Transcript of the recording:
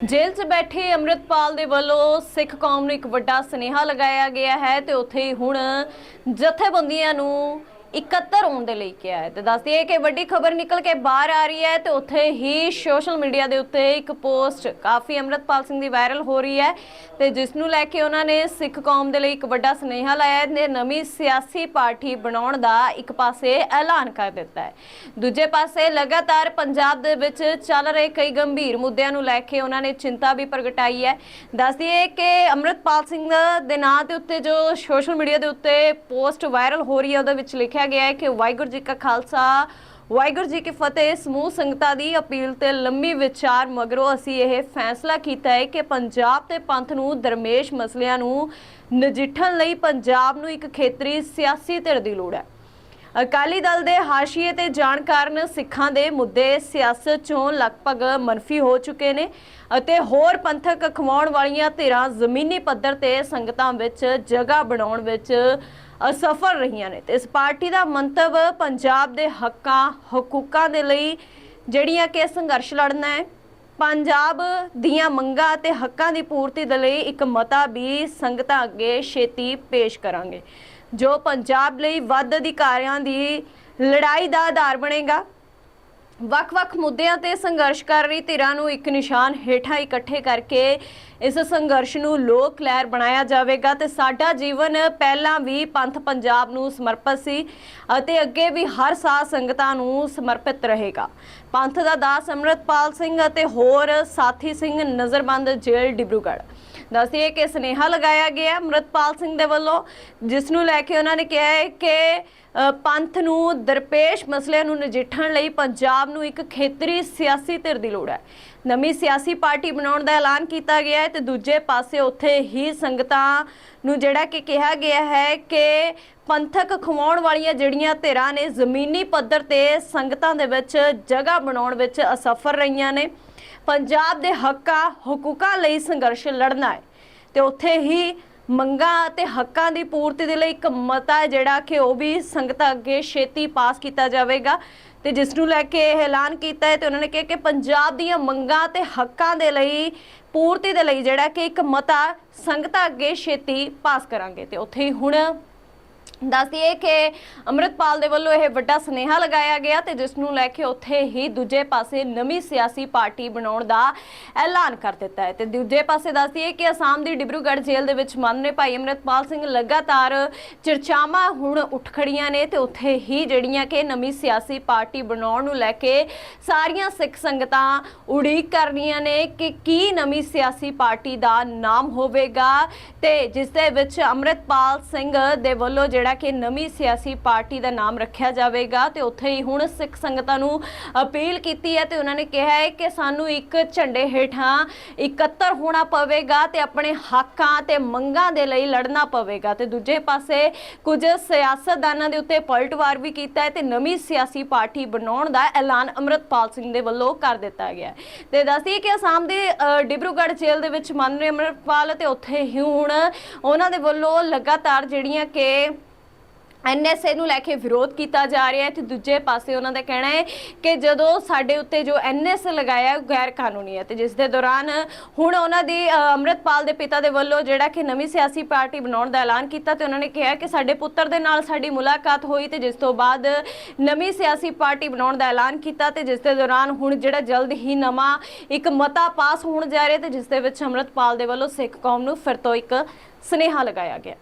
ਜੇਲ੍ਹ 'ਚ ਬੈਠੇ ਅੰਮ੍ਰਿਤਪਾਲ ਦੇ ਵੱਲੋਂ ਸਿੱਖ ਕੌਮ ਨੂੰ ਇੱਕ ਵੱਡਾ ਸੁਨੇਹਾ ਲਗਾਇਆ ਗਿਆ ਹੈ ਤੇ ਉੱਥੇ ਹੁਣ ਜਥੇਬੰਦੀਆਂ ਨੂੰ ਇਕੱਤਰ ਹੋਣ ਦੇ ਲਈ ਕਿਹਾ ਹੈ। ਤੇ ਦੱਸਦੀ ਹੈ ਕਿ ਵੱਡੀ ਖਬਰ ਨਿਕਲ ਕੇ ਬਾਹਰ ਆ ਰਹੀ ਹੈ ਤੇ ਉੱਥੇ ਹੀ ਸੋਸ਼ਲ ਮੀਡੀਆ ਦੇ ਉੱਤੇ ਇੱਕ ਪੋਸਟ ਕਾਫੀ ਅੰਮ੍ਰਿਤਪਾਲ ਸਿੰਘ ਦੀ ਵਾਇਰਲ ਹੋ ਰਹੀ ਹੈ ਤੇ ਜਿਸ ਨੂੰ ਲੈ ਕੇ ਉਹਨਾਂ ਨੇ ਸਿੱਖ ਕੌਮ ਦੇ ਲਈ ਇੱਕ ਵੱਡਾ ਸੁਨੇਹਾ ਲਾਇਆ ਹੈ ਨਵੀਂ ਸਿਆਸੀ ਪਾਰਟੀ ਬਣਾਉਣ ਦਾ ਇੱਕ ਪਾਸੇ ਐਲਾਨ ਕਰ ਦਿੱਤਾ ਹੈ। ਦੂਜੇ ਪਾਸੇ ਲਗਾਤਾਰ ਪੰਜਾਬ ਦੇ ਵਿੱਚ ਚੱਲ ਰਹੇ ਕਈ ਗੰਭੀਰ ਮੁੱਦਿਆਂ ਨੂੰ ਲੈ ਕੇ ਉਹਨਾਂ ਨੇ ਚਿੰਤਾ ਵੀ ਪ੍ਰਗਟਾਈ ਹੈ। ਦੱਸਦੀ ਹੈ ਕਿ ਅੰਮ੍ਰਿਤਪਾਲ ਸਿੰਘ ਦੇ ਨਾਂ ਦੇ ਉੱਤੇ ਜੋ ਸੋਸ਼ਲ ਮੀਡੀਆ ਦੇ ਉੱਤੇ ਪੋਸਟ ਵਾਇਰਲ ਹੋ ਰਹੀ ਹੈ, ਉਹਦੇ ਵਿੱਚ ਲਿਖਿਆ ਗਿਆ ਹੈ ਕਿ ਵਾਹਿਗੁਰੂ ਜੀ ਕਾ ਖਾਲਸਾ, ਵਾਹਿਗੁਰੂ ਜੀ ਕੀ ਫਤਿਹ। ਸਮੂਹ ਸੰਗਤਾਂ ਦੀ ਅਪੀਲ ਤੇ ਲੰਮੀ ਵਿਚਾਰ, ਮਗਰੋਂ ਅਸੀਂ ਇਹ ਫੈਸਲਾ ਕੀਤਾ ਹੈ ਕਿ ਪੰਜਾਬ ਤੇ ਪੰਥ ਨੂੰ ਦਰਮੇਸ਼ ਮਸਲਿਆਂ ਨੂੰ ਨਜਿੱਠਣ ਲਈ ਪੰਜਾਬ ਨੂੰ ਇੱਕ ਖੇਤਰੀ ਸਿਆਸੀ ਧਿਰ ਦੀ ਲੋੜ ਹੈ। ਅਕਾਲੀ ਦਲ ਦੇ ਹਾਸ਼ੀਏ ਤੇ ਜਾਣ ਕਾਰਨ ਸਿੱਖਾਂ ਦੇ ਮੁੱਦੇ ਸਿਆਸਤ ਚੋਂ ਲਗਭਗ ਮਨਫੀ ਹੋ ਚੁੱਕੇ ਨੇ ਅਤੇ ਹੋਰ ਪੰਥਕ ਖਵਾਉਣ ਵਾਲੀਆਂ ਧਿਰਾਂ ਜ਼ਮੀਨੀ ਪੱਧਰ ਤੇ ਸੰਗਤਾਂ ਵਿੱਚ ਜਗ੍ਹਾ ਬਣਾਉਣ ਵਿੱਚ ਅਸਫਲ ਰਹੀਆਂ ਨੇ। ਤੇ ਇਸ ਪਾਰਟੀ ਦਾ ਮੰਤਵ ਪੰਜਾਬ ਦੇ ਹੱਕਾਂ, ਹਕੂਕਾਂ ਦੇ ਲਈ ਜਿਹੜੀਆਂ ਕਿ ਸੰਘਰਸ਼ ਲੜਨਾ ਹੈ, ਪੰਜਾਬ ਦੀਆਂ ਮੰਗਾਂ ਅਤੇ ਹੱਕਾਂ ਦੀ ਪੂਰਤੀ ਦੇ ਲਈ ਇੱਕ ਮਤਾ ਵੀ ਸੰਗਤਾਂ ਅੱਗੇ ਛੇਤੀ ਪੇਸ਼ ਕਰਾਂਗੇ। ਜੋ ਪੰਜਾਬ ਲਈ ਵੱਧ ਅਧਿਕਾਰੀਆਂ ਦੀ ਲੜਾਈ ਦਾ ਆਧਾਰ ਬਣੇਗਾ। ਵੱਖ-ਵੱਖ ਮੁੱਦਿਆਂ ਤੇ ਸੰਘਰਸ਼ ਕਰ ਰਹੀ ਧਿਰਾਂ ਨੂੰ ਇੱਕ ਨਿਸ਼ਾਨ ਹੇਠਾਂ ਇਕੱਠੇ ਕਰਕੇ ਇਸ ਸੰਘਰਸ਼ ਨੂੰ ਲੋਕ ਲਹਿਰ ਬਣਾਇਆ ਜਾਵੇਗਾ ਤੇ ਸਾਡਾ ਜੀਵਨ ਪਹਿਲਾਂ ਵੀ ਪੰਥ ਪੰਜਾਬ ਨੂੰ ਸਮਰਪਿਤ ਸੀ ਅਤੇ ਅੱਗੇ ਵੀ ਹਰ ਸਾਲ ਸੰਗਤਾਂ ਨੂੰ ਸਮਰਪਿਤ ਰਹੇਗਾ। ਪੰਥ ਦਾ ਦਾਸ ਅੰਮ੍ਰਿਤਪਾਲ ਸਿੰਘ ਅਤੇ ਹੋਰ ਸਾਥੀ ਸਿੰਘ ਨਜ਼ਰਬੰਦ ਜੇਲ੍ਹ ਡਿਬਰੂਗੜ੍ਹ। ਦੱਸਿਏ ਕਿ ਸੁਨੇਹਾ ਲਗਾਇਆ ਗਿਆ ਹੈ ਅੰਮ੍ਰਿਤਪਾਲ ਸਿੰਘ ਦੇ ਵੱਲੋਂ, ਜਿਸ ਨੂੰ ਲੈ ਕੇ ਉਹਨਾਂ ਨੇ ਕਿਹਾ ਹੈ ਕਿ ਪੰਥ ਨੂੰ ਦਰਪੇਸ਼ ਮਸਲਿਆਂ ਨੂੰ ਨਜਿੱਠਣ ਲਈ ਪੰਜਾਬ ਨੂੰ ਇੱਕ ਖੇਤਰੀ ਸਿਆਸੀ ਧਿਰ ਦੀ ਲੋੜ ਹੈ। ਨਵੀਂ ਸਿਆਸੀ ਪਾਰਟੀ ਬਣਾਉਣ ਦਾ ਐਲਾਨ ਕੀਤਾ ਗਿਆ ਹੈ ਤੇ ਦੂਜੇ ਪਾਸੇ ਉੱਥੇ ਹੀ ਸੰਗਤਾਂ ਨੂੰ ਜਿਹੜਾ ਕਿ ਕਿਹਾ ਗਿਆ ਹੈ ਕਿ ਪੰਥਕ ਖਵਾਉਣ ਵਾਲੀਆਂ ਜਿਹੜੀਆਂ ਧਿਰਾਂ ਨੇ ਜ਼ਮੀਨੀ ਪੱਧਰ ਤੇ ਸੰਗਤਾਂ ਦੇ ਵਿੱਚ ਜਗ੍ਹਾ ਬਣਾਉਣ ਵਿੱਚ ਅਸਫਲ ਰਹੀਆਂ ਨੇ। ਪੰਜਾਬ ਦੇ ਹੱਕਾਂ, ਹਕੂਕਾਂ ਲਈ ਸੰਘਰਸ਼ ਲੜਨਾ ਹੈ। ਤੇ ਉੱਥੇ ਹੀ ਮੰਗਾਂ ਅਤੇ ਹੱਕਾਂ ਦੀ ਪੂਰਤੀ ਦੇ ਲਈ ਇੱਕ ਮਤਾ ਹੈ, ਜਿਹੜਾ ਕਿ ਉਹ ਵੀ ਸੰਗਤਾਂ ਅੱਗੇ ਛੇਤੀ ਪਾਸ ਕੀਤਾ ਜਾਵੇਗਾ। ਤੇ ਜਿਸ ਨੂੰ ਲੈ ਕੇ ਇਹ ਐਲਾਨ ਕੀਤਾ ਹੈ, ਤੇ ਉਹਨਾਂ ਨੇ ਕਿਹਾ ਕਿ ਪੰਜਾਬ ਦੀਆਂ ਮੰਗਾਂ ਤੇ ਹੱਕਾਂ ਦੇ ਲਈ, ਪੂਰਤੀ ਦੇ ਲਈ ਜਿਹੜਾ ਕਿ ਇੱਕ ਮਤਾ ਸੰਗਤਾਂ ਅੱਗੇ ਛੇਤੀ ਪਾਸ ਕਰਾਂਗੇ। ਤੇ ਉੱਥੇ ਹੀ ਹੁਣ ਦੱਸਦੀਏ ਕਿ ਅੰਮ੍ਰਿਤਪਾਲ ਦੇ ਵੱਲੋਂ ਇਹ ਵੱਡਾ ਸੁਨੇਹਾ ਲਗਾਇਆ ਗਿਆ ਤੇ ਜਿਸ ਨੂੰ ਲੈ ਕੇ ਉੱਥੇ ਹੀ ਦੂਜੇ ਪਾਸੇ ਨਵੀਂ ਸਿਆਸੀ ਪਾਰਟੀ ਬਣਾਉਣ ਦਾ ਐਲਾਨ ਕਰ ਦਿੱਤਾ ਹੈ। ਤੇ ਦੂਜੇ ਪਾਸੇ ਦੱਸਦੀਏ ਕਿ ਅਸਾਮ ਦੀ ਡਿਬਰੂਗੜ੍ਹ ਜੇਲ੍ਹ ਦੇ ਵਿੱਚ ਮਾਨਨੇ ਭਾਈ ਅੰਮ੍ਰਿਤਪਾਲ ਸਿੰਘ ਲਗਾਤਾਰ ਚਰਚਾਵਾਂ ਹੁਣ ਉੱਠ ਖੜੀਆਂ ਨੇ ਤੇ ਉੱਥੇ ਹੀ ਜਿਹੜੀਆਂ ਕਿ ਨਵੀਂ ਸਿਆਸੀ ਪਾਰਟੀ ਬਣਾਉਣ ਨੂੰ ਲੈ ਕੇ ਸਾਰੀਆਂ ਸਿੱਖ ਸੰਗਤਾਂ ਉਡੀਕ ਕਰ ਰਹੀਆਂ ਨੇ ਕਿ ਕੀ ਨਵੀਂ ਸਿਆਸੀ ਪਾਰਟੀ ਦਾ ਨਾਮ ਹੋਵੇਗਾ ਤੇ ਜਿਸ ਦੇ ਵਿੱਚ ਅੰਮ੍ਰਿਤਪਾਲ ਸਿੰਘ ਦੇ ਵੱਲੋਂ ਜਿਹੜਾ ਕਿ ਨਵੀਂ ਸਿਆਸੀ ਪਾਰਟੀ ਦਾ ਨਾਮ ਰੱਖਿਆ ਜਾਵੇਗਾ ਤੇ ਉੱਥੇ ਹੀ ਹੁਣ ਸਿੱਖ ਸੰਗਤਾਂ ਨੂੰ ਅਪੀਲ ਕੀਤੀ ਹੈ ਤੇ ਉਹਨਾਂ ਨੇ ਕਿਹਾ ਹੈ ਕਿ ਸਾਨੂੰ ਇੱਕ ਝੰਡੇ ਹੇਠਾਂ ਇਕੱਤਰ ਹੋਣਾ ਪਵੇਗਾ ਤੇ ਆਪਣੇ ਹੱਕਾਂ ਤੇ ਮੰਗਾਂ ਦੇ ਲਈ ਲੜਨਾ ਪਵੇਗਾ। ਤੇ ਦੂਜੇ ਪਾਸੇ ਕੁਝ ਸਿਆਸਤਦਾਨਾਂ ਦੇ ਉੱਤੇ ਪਲਟਵਾਰ ਵੀ ਕੀਤਾ ਹੈ ਤੇ ਨਵੀਂ ਸਿਆਸੀ ਪਾਰਟੀ ਬਣਾਉਣ ਦਾ ਐਲਾਨ ਅੰਮ੍ਰਿਤਪਾਲ ਸਿੰਘ ਦੇ ਵੱਲੋਂ ਕਰ ਦਿੱਤਾ ਗਿਆ ਤੇ ਦੱਸਦੀ ਕਿ ਅਸਾਮ ਦੇ ਅ, ਡਿਬਰੂਗੜ੍ਹ ਜੇਲ੍ਹ ਦੇ ਵਿੱਚ ਮੰਨ ਰਹੇ ਅੰਮ੍ਰਿਤਪਾਲ ਤੇ ਉੱਥੇ ਹੀ ਹੁਣ ਉਹਨਾਂ ਦੇ ਵੱਲੋਂ ਲਗਾਤਾਰ ਜਿਹੜੀਆਂ ਕਿ ਐਨਐਸਏ ਨੂੰ ਲੈ ਕੇ ਵਿਰੋਧ ਕੀਤਾ ਜਾ ਰਿਹਾ ਹੈ ਤੇ ਦੂਜੇ ਪਾਸੇ ਉਹਨਾਂ ਦਾ ਕਹਿਣਾ ਹੈ ਕਿ ਜਦੋਂ ਸਾਡੇ ਉੱਤੇ ਜੋ ਐਨਐਸਏ ਲਗਾਇਆ ਉਹ ਗੈਰ ਕਾਨੂੰਨੀ ਹੈ ਤੇ ਜਿਸ ਦੇ ਦੌਰਾਨ ਹੁਣ ਉਹਨਾਂ ਦੀ ਅ, ਅੰਮ੍ਰਿਤਪਾਲ ਦੇ ਪਿਤਾ ਦੇ ਵੱਲੋਂ ਜਿਹੜਾ ਕਿ ਨਵੀਂ ਸਿਆਸੀ ਪਾਰਟੀ ਬਣਾਉਣ ਦਾ ਐਲਾਨ ਕੀਤਾ ਤੇ ਉਹਨਾਂ ਨੇ ਕਿਹਾ ਕਿ ਸਾਡੇ ਪੁੱਤਰ ਦੇ ਨਾਲ ਸਾਡੀ ਮੁਲਾਕਾਤ ਹੋਈ ਤੇ ਜਿਸ ਤੋਂ ਬਾਅਦ ਨਵੀਂ ਸਿਆਸੀ ਪਾਰਟੀ ਬਣਾਉਣ ਦਾ ਐਲਾਨ ਕੀਤਾ ਤੇ ਜਿਸ ਦੇ ਦੌਰਾਨ ਹੁਣ ਜਿਹੜਾ ਜਲਦ ਹੀ ਨਵਾਂ ਇੱਕ ਮਤਾ ਪਾਸ ਹੋਣ ਜਾ ਰਿਹਾ ਤੇ ਜਿਸ ਦੇ ਵਿੱਚ ਅੰਮ੍ਰਿਤਪਾਲ ਦੇ ਵੱਲੋਂ ਸਿੱਖ ਕੌਮ ਨੂੰ ਫਿਰ ਤੋਂ ਇੱਕ ਸੁਨੇਹਾ ਲਗਾਇਆ ਗਿਆ।